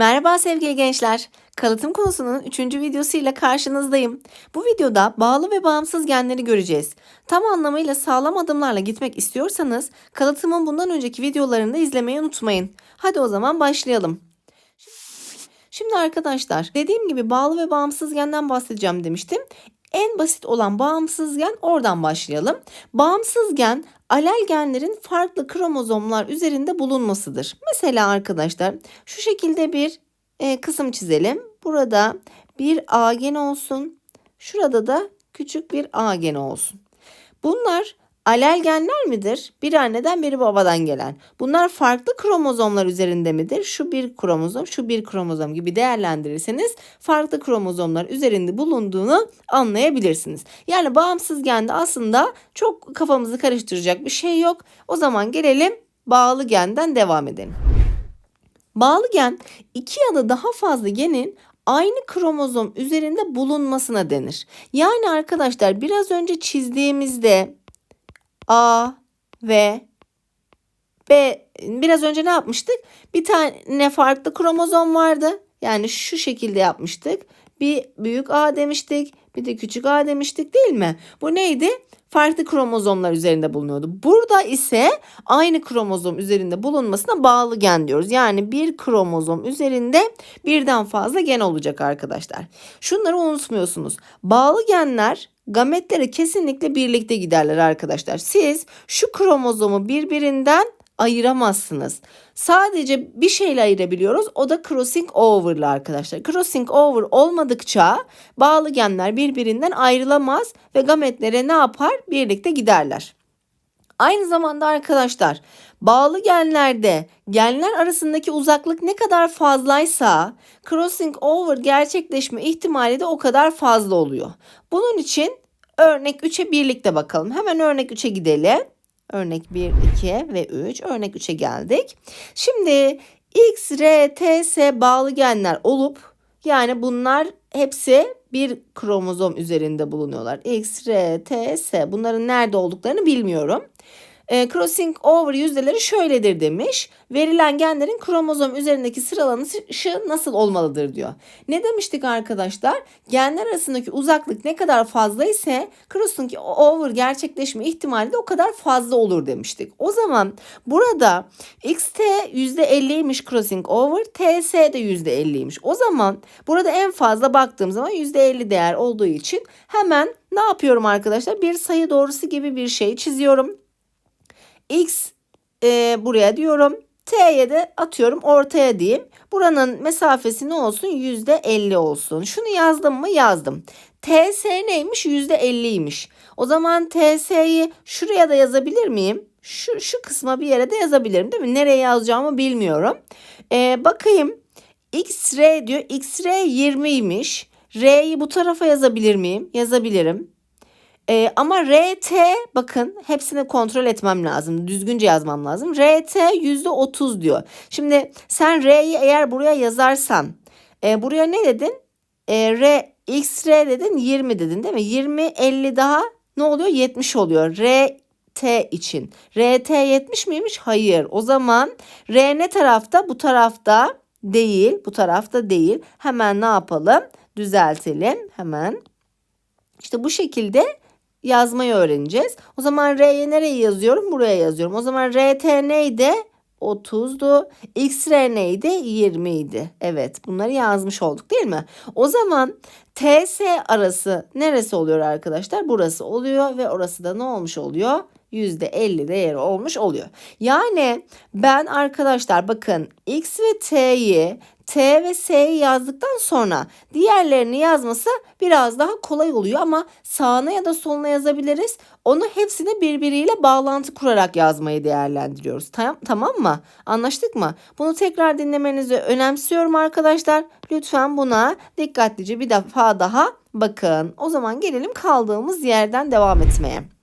Merhaba sevgili gençler. Kalıtım konusunun 3. videosuyla karşınızdayım. Bu videoda bağlı ve bağımsız genleri göreceğiz. Tam anlamıyla sağlam adımlarla gitmek istiyorsanız kalıtımın bundan önceki videolarını da izlemeyi unutmayın. Hadi o zaman başlayalım. Şimdi arkadaşlar dediğim gibi bağlı ve bağımsız genden bahsedeceğim demiştim. En basit olan bağımsız gen oradan başlayalım. Bağımsız gen alel genlerin farklı kromozomlar üzerinde bulunmasıdır. Mesela arkadaşlar şu şekilde bir e, kısım çizelim. Burada bir A geni olsun. Şurada da küçük bir A geni olsun. Bunlar alel genler midir? Bir anneden biri babadan gelen. Bunlar farklı kromozomlar üzerinde midir? Şu bir kromozom, şu bir kromozom gibi değerlendirirseniz farklı kromozomlar üzerinde bulunduğunu anlayabilirsiniz. Yani bağımsız gende aslında çok kafamızı karıştıracak bir şey yok. O zaman gelelim bağlı genden devam edelim. Bağlı gen iki ya da daha fazla genin aynı kromozom üzerinde bulunmasına denir. Yani arkadaşlar biraz önce çizdiğimizde A ve B biraz önce ne yapmıştık? Bir tane farklı kromozom vardı. Yani şu şekilde yapmıştık. Bir büyük A demiştik, bir de küçük A demiştik değil mi? Bu neydi? Farklı kromozomlar üzerinde bulunuyordu. Burada ise aynı kromozom üzerinde bulunmasına bağlı gen diyoruz. Yani bir kromozom üzerinde birden fazla gen olacak arkadaşlar. Şunları unutmuyorsunuz. Bağlı genler gametleri kesinlikle birlikte giderler arkadaşlar. Siz şu kromozomu birbirinden ayıramazsınız. Sadece bir şeyle ayırabiliyoruz. O da crossing over'lı arkadaşlar. Crossing over olmadıkça bağlı genler birbirinden ayrılamaz ve gametlere ne yapar? Birlikte giderler. Aynı zamanda arkadaşlar bağlı genlerde genler arasındaki uzaklık ne kadar fazlaysa crossing over gerçekleşme ihtimali de o kadar fazla oluyor. Bunun için örnek 3'e birlikte bakalım. Hemen örnek 3'e gidelim. Örnek 1, 2 ve 3. Örnek 3'e geldik. Şimdi X, R, T, S bağlı genler olup yani bunlar hepsi bir kromozom üzerinde bulunuyorlar. X, R, T, S bunların nerede olduklarını bilmiyorum. E, crossing over yüzdeleri şöyledir demiş. Verilen genlerin kromozom üzerindeki sıralanışı nasıl olmalıdır diyor. Ne demiştik arkadaşlar? Genler arasındaki uzaklık ne kadar fazla ise crossing over gerçekleşme ihtimali de o kadar fazla olur demiştik. O zaman burada xt %50'ymiş crossing over, ts de %50'ymiş. O zaman burada en fazla baktığım zaman %50 değer olduğu için hemen ne yapıyorum arkadaşlar? Bir sayı doğrusu gibi bir şey çiziyorum. X e, buraya diyorum. T'ye de atıyorum ortaya diyeyim. Buranın mesafesi ne olsun? %50 olsun. Şunu yazdım mı? Yazdım. TS neymiş? %50'ymiş. O zaman TS'yi şuraya da yazabilir miyim? Şu, şu kısma bir yere de yazabilirim değil mi? Nereye yazacağımı bilmiyorum. Ee, bakayım. XR diyor. XR 20'ymiş. R'yi bu tarafa yazabilir miyim? Yazabilirim. Ee, ama RT bakın hepsini kontrol etmem lazım. Düzgünce yazmam lazım. RT %30 diyor. Şimdi sen R'yi eğer buraya yazarsan e, buraya ne dedin? E, R XR dedin 20 dedin değil mi? 20 50 daha ne oluyor? 70 oluyor. RT için. RT 70 miymiş? Hayır. O zaman R ne tarafta? Bu tarafta değil. Bu tarafta değil. Hemen ne yapalım? Düzeltelim. Hemen. İşte bu şekilde yazmayı öğreneceğiz. O zaman R'ye nereye yazıyorum? Buraya yazıyorum. O zaman RT neydi? 30'du. XR neydi? 20 idi. Evet bunları yazmış olduk değil mi? O zaman TS arası neresi oluyor arkadaşlar? Burası oluyor ve orası da ne olmuş oluyor? %50 değeri olmuş oluyor. Yani ben arkadaşlar bakın X ve T'yi T ve S'yi yazdıktan sonra diğerlerini yazması biraz daha kolay oluyor ama sağına ya da soluna yazabiliriz. Onu hepsini birbiriyle bağlantı kurarak yazmayı değerlendiriyoruz. Tamam, tamam mı? Anlaştık mı? Bunu tekrar dinlemenizi önemsiyorum arkadaşlar. Lütfen buna dikkatlice bir defa daha bakın. O zaman gelelim kaldığımız yerden devam etmeye.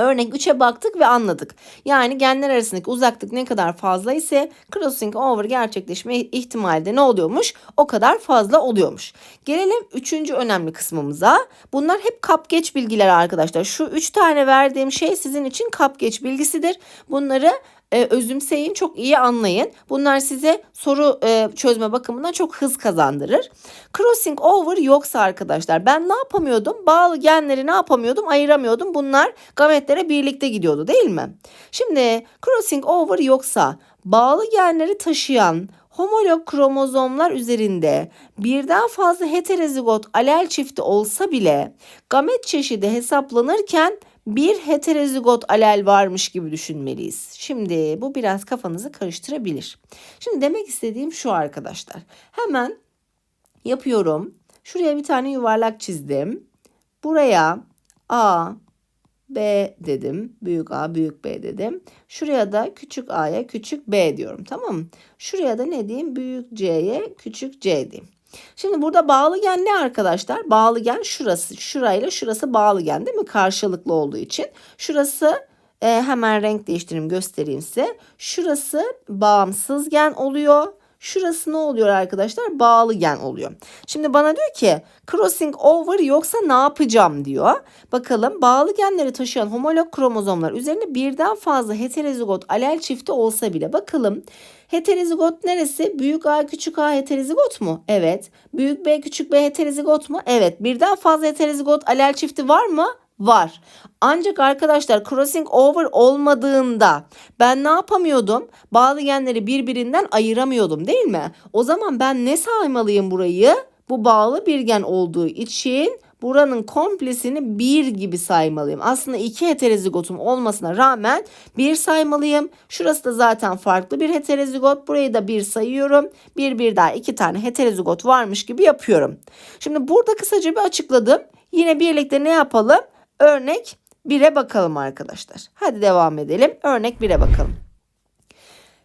Örnek 3'e baktık ve anladık. Yani genler arasındaki uzaklık ne kadar fazla ise crossing over gerçekleşme ihtimali de ne oluyormuş? O kadar fazla oluyormuş. Gelelim 3. önemli kısmımıza. Bunlar hep kap geç bilgiler arkadaşlar. Şu 3 tane verdiğim şey sizin için kap geç bilgisidir. Bunları e, özümseyin, çok iyi anlayın. Bunlar size soru e, çözme bakımından çok hız kazandırır. Crossing over yoksa arkadaşlar ben ne yapamıyordum? Bağlı genleri ne yapamıyordum? Ayıramıyordum. Bunlar gametlere birlikte gidiyordu değil mi? Şimdi crossing over yoksa bağlı genleri taşıyan homolog kromozomlar üzerinde birden fazla heterozigot alel çifti olsa bile gamet çeşidi hesaplanırken bir heterozigot alel varmış gibi düşünmeliyiz. Şimdi bu biraz kafanızı karıştırabilir. Şimdi demek istediğim şu arkadaşlar. Hemen yapıyorum. Şuraya bir tane yuvarlak çizdim. Buraya A, B dedim. Büyük A, büyük B dedim. Şuraya da küçük A'ya küçük B diyorum. Tamam mı? Şuraya da ne diyeyim? Büyük C'ye küçük C diyeyim. Şimdi burada bağlı gen ne arkadaşlar? Bağlı gen şurası. Şurayla şurası bağlı gen değil mi? Karşılıklı olduğu için. Şurası e, hemen renk değiştireyim göstereyim size. Şurası bağımsız gen oluyor. Şurası ne oluyor arkadaşlar? Bağlı gen oluyor. Şimdi bana diyor ki crossing over yoksa ne yapacağım diyor. Bakalım bağlı genleri taşıyan homolog kromozomlar üzerinde birden fazla heterozigot alel çifti olsa bile bakalım heterozigot neresi? Büyük A küçük A heterozigot mu? Evet. Büyük B küçük B heterozigot mu? Evet. Birden fazla heterozigot alel çifti var mı? Var. Ancak arkadaşlar crossing over olmadığında ben ne yapamıyordum? Bağlı genleri birbirinden ayıramıyordum değil mi? O zaman ben ne saymalıyım burayı? Bu bağlı bir gen olduğu için buranın komplesini bir gibi saymalıyım. Aslında iki heterozigotum olmasına rağmen bir saymalıyım. Şurası da zaten farklı bir heterozigot. Burayı da bir sayıyorum. Bir bir daha iki tane heterozigot varmış gibi yapıyorum. Şimdi burada kısaca bir açıkladım. Yine birlikte ne yapalım? Örnek 1'e bakalım arkadaşlar. Hadi devam edelim. Örnek 1'e bakalım.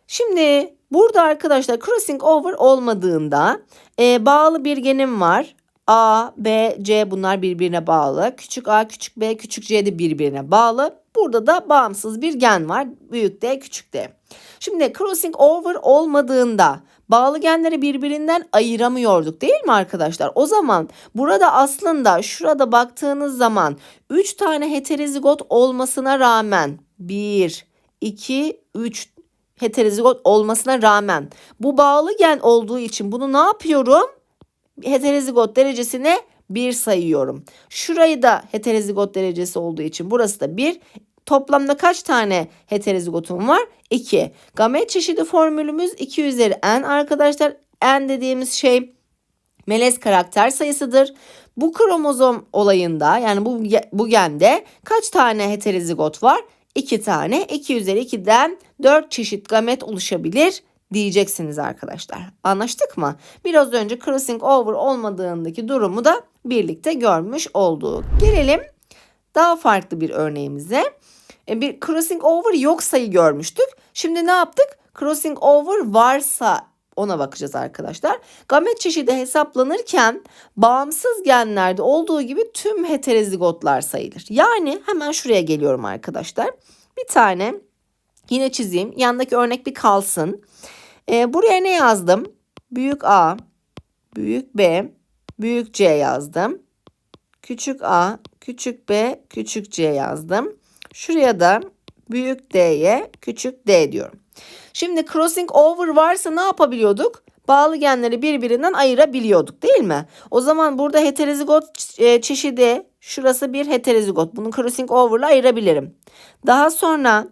Şimdi burada arkadaşlar crossing over olmadığında e, bağlı bir genim var. A, B, C bunlar birbirine bağlı. Küçük A, küçük B, küçük C de birbirine bağlı. Burada da bağımsız bir gen var. Büyük D, küçük D. Şimdi crossing over olmadığında bağlı genleri birbirinden ayıramıyorduk değil mi arkadaşlar? O zaman burada aslında şurada baktığınız zaman 3 tane heterozigot olmasına rağmen 1, 2, 3 heterozigot olmasına rağmen bu bağlı gen olduğu için bunu ne yapıyorum? Heterozigot derecesine 1 sayıyorum. Şurayı da heterozigot derecesi olduğu için burası da 1. Toplamda kaç tane heterozigotum var? 2. Gamet çeşidi formülümüz 2 üzeri n arkadaşlar. N dediğimiz şey melez karakter sayısıdır. Bu kromozom olayında yani bu, bu gende kaç tane heterozigot var? 2 tane. 2 üzeri 2'den 4 çeşit gamet oluşabilir diyeceksiniz arkadaşlar. Anlaştık mı? Biraz önce crossing over olmadığındaki durumu da birlikte görmüş olduk. Gelelim daha farklı bir örneğimize. E, bir crossing over yok sayı görmüştük. Şimdi ne yaptık? Crossing over varsa ona bakacağız arkadaşlar. Gamet çeşidi hesaplanırken bağımsız genlerde olduğu gibi tüm heterozigotlar sayılır. Yani hemen şuraya geliyorum arkadaşlar. Bir tane yine çizeyim. Yandaki örnek bir kalsın. Ee, buraya ne yazdım? Büyük A, büyük B, büyük C yazdım. Küçük A, küçük B, küçük C yazdım. Şuraya da büyük D'ye küçük D diyorum. Şimdi crossing over varsa ne yapabiliyorduk? Bağlı genleri birbirinden ayırabiliyorduk değil mi? O zaman burada heterozigot e, çeşidi şurası bir heterozigot. Bunu crossing over ile ayırabilirim. Daha sonra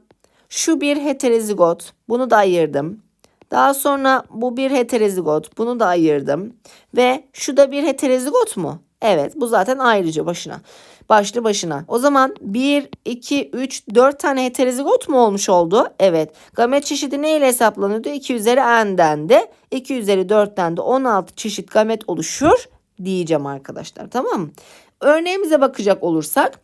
şu bir heterozigot. Bunu da ayırdım. Daha sonra bu bir heterozigot. Bunu da ayırdım. Ve şu da bir heterozigot mu? Evet bu zaten ayrıca başına. Başlı başına. O zaman 1, 2, 3, 4 tane heterozigot mu olmuş oldu? Evet. Gamet çeşidi neyle hesaplanıyordu? 2 üzeri n'den de 2 üzeri 4'ten de 16 çeşit gamet oluşur diyeceğim arkadaşlar. Tamam mı? Örneğimize bakacak olursak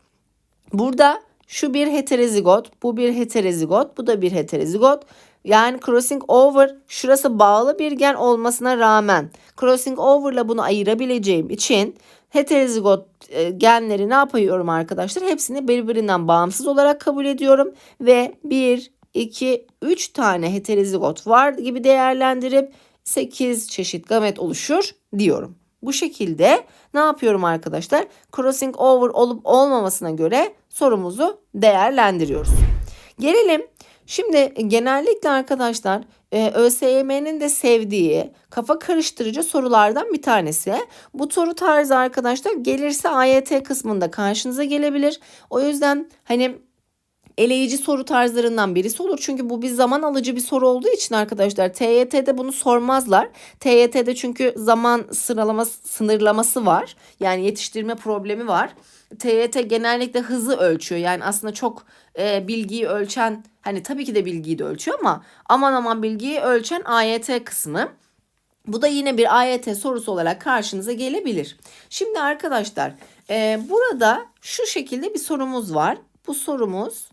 burada şu bir heterozigot, bu bir heterozigot, bu da bir heterozigot. Yani crossing over şurası bağlı bir gen olmasına rağmen crossing over ile bunu ayırabileceğim için heterozigot e, genleri ne yapıyorum arkadaşlar? Hepsini birbirinden bağımsız olarak kabul ediyorum ve 1, 2, 3 tane heterozigot var gibi değerlendirip 8 çeşit gamet oluşur diyorum. Bu şekilde ne yapıyorum arkadaşlar? Crossing over olup olmamasına göre sorumuzu değerlendiriyoruz. Gelelim Şimdi genellikle arkadaşlar e, ÖSYM'nin de sevdiği kafa karıştırıcı sorulardan bir tanesi. Bu soru tarzı arkadaşlar gelirse AYT kısmında karşınıza gelebilir. O yüzden hani eleyici soru tarzlarından birisi olur. Çünkü bu bir zaman alıcı bir soru olduğu için arkadaşlar TYT'de bunu sormazlar. TYT'de çünkü zaman sıralaması sınırlaması var. Yani yetiştirme problemi var. TYT genellikle hızı ölçüyor. Yani aslında çok e, bilgiyi ölçen hani tabii ki de bilgiyi de ölçüyor ama aman aman bilgiyi ölçen AYT kısmı. Bu da yine bir AYT sorusu olarak karşınıza gelebilir. Şimdi arkadaşlar e, burada şu şekilde bir sorumuz var. Bu sorumuz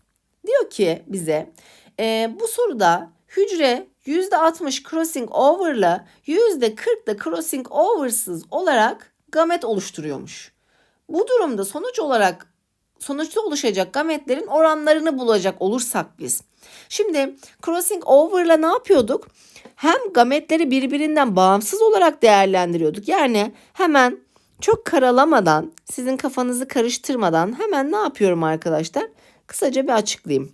diyor ki bize e, bu soruda hücre %60 crossing over'la %40 da crossing over'sız olarak gamet oluşturuyormuş. Bu durumda sonuç olarak sonuçta oluşacak gametlerin oranlarını bulacak olursak biz. Şimdi crossing over'la ne yapıyorduk? Hem gametleri birbirinden bağımsız olarak değerlendiriyorduk. Yani hemen çok karalamadan, sizin kafanızı karıştırmadan hemen ne yapıyorum arkadaşlar? Kısaca bir açıklayayım.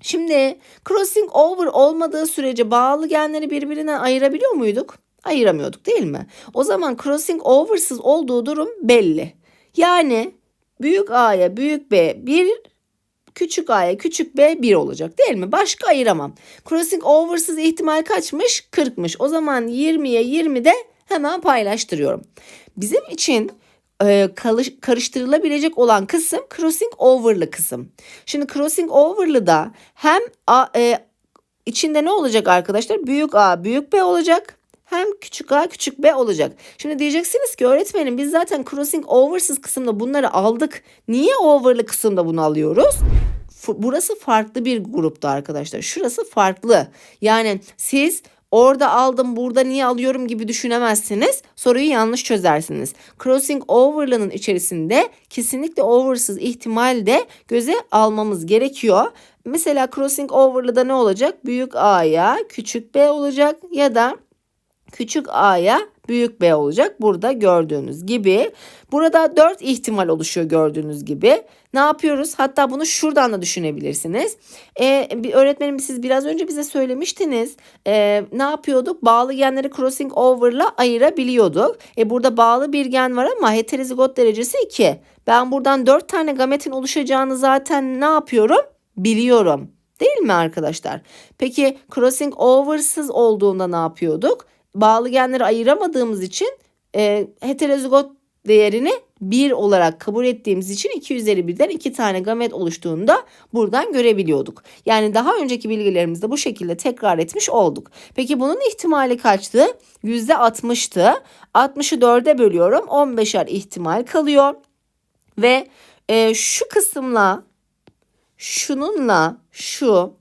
Şimdi crossing over olmadığı sürece bağlı genleri birbirinden ayırabiliyor muyduk? Ayıramıyorduk değil mi? O zaman crossing over'sız olduğu durum belli. Yani büyük A'ya büyük B 1, küçük A'ya küçük B 1 olacak değil mi? Başka ayıramam. Crossing over'sız ihtimal kaçmış? 40'mış. O zaman 20'ye 20 de hemen paylaştırıyorum. Bizim için e, karıştırılabilecek olan kısım crossing over'lı kısım. Şimdi crossing over'lı da hem A, e, içinde ne olacak arkadaşlar? Büyük A, büyük B olacak. Hem küçük a küçük b olacak. Şimdi diyeceksiniz ki öğretmenim biz zaten crossing over'sız kısımda bunları aldık. Niye over'lı kısımda bunu alıyoruz? Burası farklı bir grupta arkadaşlar. Şurası farklı. Yani siz orada aldım burada niye alıyorum gibi düşünemezsiniz. Soruyu yanlış çözersiniz. Crossing over'lının içerisinde kesinlikle over'sız ihtimal de göze almamız gerekiyor. Mesela crossing over'lıda ne olacak? Büyük A'ya küçük B olacak ya da küçük a'ya büyük B olacak. Burada gördüğünüz gibi. Burada 4 ihtimal oluşuyor gördüğünüz gibi. Ne yapıyoruz? Hatta bunu şuradan da düşünebilirsiniz. Ee, bir öğretmenim siz biraz önce bize söylemiştiniz. Ee, ne yapıyorduk? Bağlı genleri crossing over'la ayırabiliyorduk. E burada bağlı bir gen var ama heterozigot derecesi 2. Ben buradan 4 tane gametin oluşacağını zaten ne yapıyorum? Biliyorum. Değil mi arkadaşlar? Peki crossing over'sız olduğunda ne yapıyorduk? Bağlı genleri ayıramadığımız için e, heterozigot değerini 1 olarak kabul ettiğimiz için 2 üzeri 1'den 2 tane gamet oluştuğunda buradan görebiliyorduk. Yani daha önceki bilgilerimizde bu şekilde tekrar etmiş olduk. Peki bunun ihtimali kaçtı? %60'tı. 60'ı 4'e bölüyorum. 15'er ihtimal kalıyor. Ve e, şu kısımla şununla şu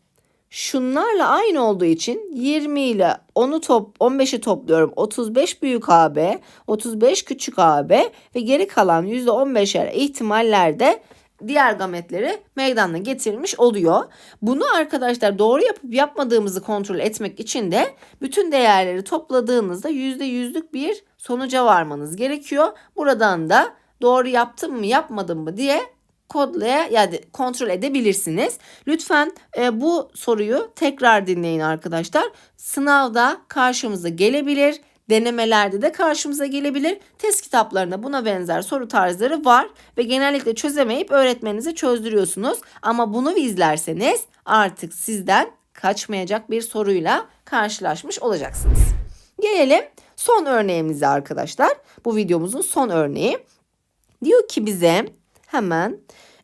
şunlarla aynı olduğu için 20 ile 10'u top 15'i topluyorum. 35 büyük AB, 35 küçük AB ve geri kalan %15'er ihtimallerde diğer gametleri meydana getirmiş oluyor. Bunu arkadaşlar doğru yapıp yapmadığımızı kontrol etmek için de bütün değerleri topladığınızda %100'lük bir sonuca varmanız gerekiyor. Buradan da doğru yaptım mı yapmadım mı diye kodlaya yani kontrol edebilirsiniz. Lütfen e, bu soruyu tekrar dinleyin arkadaşlar. Sınavda karşımıza gelebilir. Denemelerde de karşımıza gelebilir. Test kitaplarında buna benzer soru tarzları var ve genellikle çözemeyip öğretmeninize çözdürüyorsunuz. Ama bunu izlerseniz artık sizden kaçmayacak bir soruyla karşılaşmış olacaksınız. Gelelim son örneğimize arkadaşlar. Bu videomuzun son örneği. Diyor ki bize hemen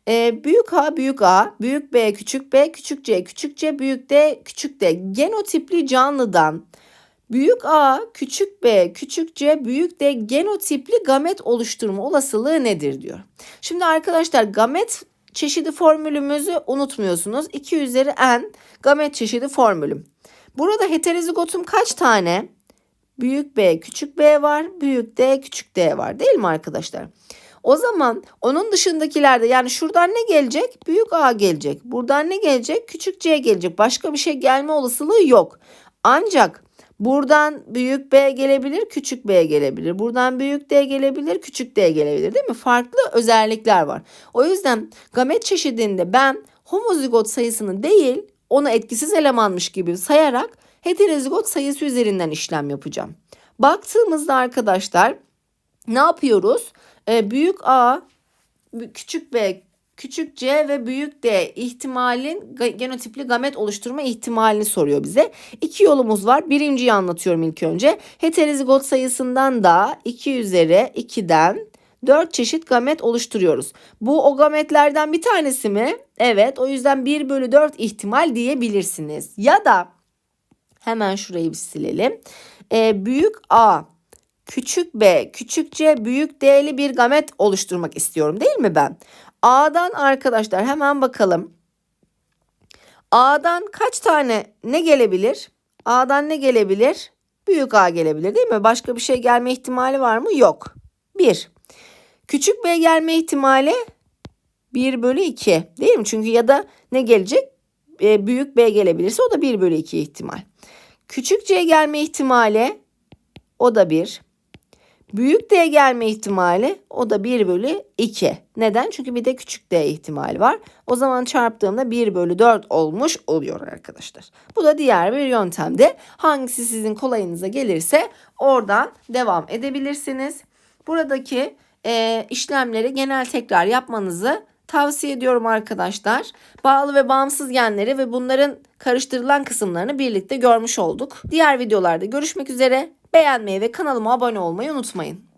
e, büyük A büyük A, büyük B küçük B, küçük C, küçük C, büyük D, küçük D genotipli canlıdan büyük A, küçük B, küçük C, büyük D genotipli gamet oluşturma olasılığı nedir diyor. Şimdi arkadaşlar gamet çeşidi formülümüzü unutmuyorsunuz. 2 üzeri n gamet çeşidi formülüm. Burada heterozigotum kaç tane? Büyük B, küçük B var. Büyük D, küçük D var değil mi arkadaşlar? O zaman onun dışındakilerde yani şuradan ne gelecek? Büyük A gelecek. Buradan ne gelecek? Küçük C gelecek. Başka bir şey gelme olasılığı yok. Ancak buradan büyük B gelebilir, küçük B gelebilir. Buradan büyük D gelebilir, küçük D gelebilir değil mi? Farklı özellikler var. O yüzden gamet çeşidinde ben homozigot sayısını değil onu etkisiz elemanmış gibi sayarak heterozigot sayısı üzerinden işlem yapacağım. Baktığımızda arkadaşlar ne yapıyoruz? Ee, büyük A, küçük B, küçük C ve büyük D ihtimalin genotipli gamet oluşturma ihtimalini soruyor bize. İki yolumuz var. Birinciyi anlatıyorum ilk önce. Heterozigot sayısından da 2 üzeri 2'den 4 çeşit gamet oluşturuyoruz. Bu o gametlerden bir tanesi mi? Evet. O yüzden 1 bölü 4 ihtimal diyebilirsiniz. Ya da hemen şurayı bir silelim. Ee, büyük A, küçük B, küçük C, büyük D'li bir gamet oluşturmak istiyorum değil mi ben? A'dan arkadaşlar hemen bakalım. A'dan kaç tane ne gelebilir? A'dan ne gelebilir? Büyük A gelebilir değil mi? Başka bir şey gelme ihtimali var mı? Yok. 1. Küçük B gelme ihtimali 1 bölü 2 değil mi? Çünkü ya da ne gelecek? Ee, büyük B gelebilirse o da 1 bölü 2 ihtimal. Küçük C gelme ihtimali o da 1. Büyük D gelme ihtimali o da 1 bölü 2. Neden? Çünkü bir de küçük D ihtimali var. O zaman çarptığımda 1 bölü 4 olmuş oluyor arkadaşlar. Bu da diğer bir yöntemde. Hangisi sizin kolayınıza gelirse oradan devam edebilirsiniz. Buradaki e, işlemleri genel tekrar yapmanızı tavsiye ediyorum arkadaşlar. Bağlı ve bağımsız genleri ve bunların karıştırılan kısımlarını birlikte görmüş olduk. Diğer videolarda görüşmek üzere. Beğenmeyi ve kanalıma abone olmayı unutmayın.